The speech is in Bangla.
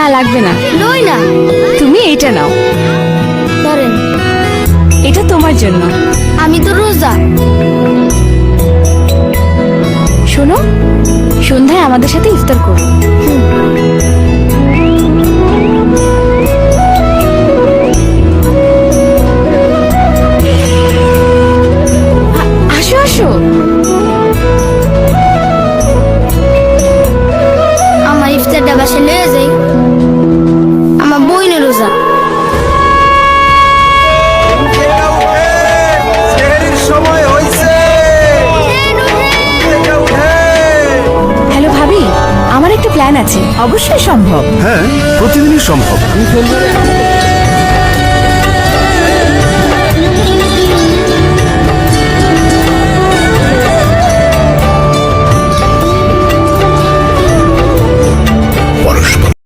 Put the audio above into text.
না লাগবে না। নই না। তুমি এটা নাও। ধরেন। এটা তোমার জন্য। আমি তো রোজা। শোনো সন্ধ্যায় আমাদের সাথে ইফতার করো। প্ল্যান আছে অবশ্যই সম্ভব। হ্যাঁ প্রতিদিনই সম্ভব।